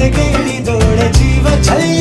गेली दोड जीव छळी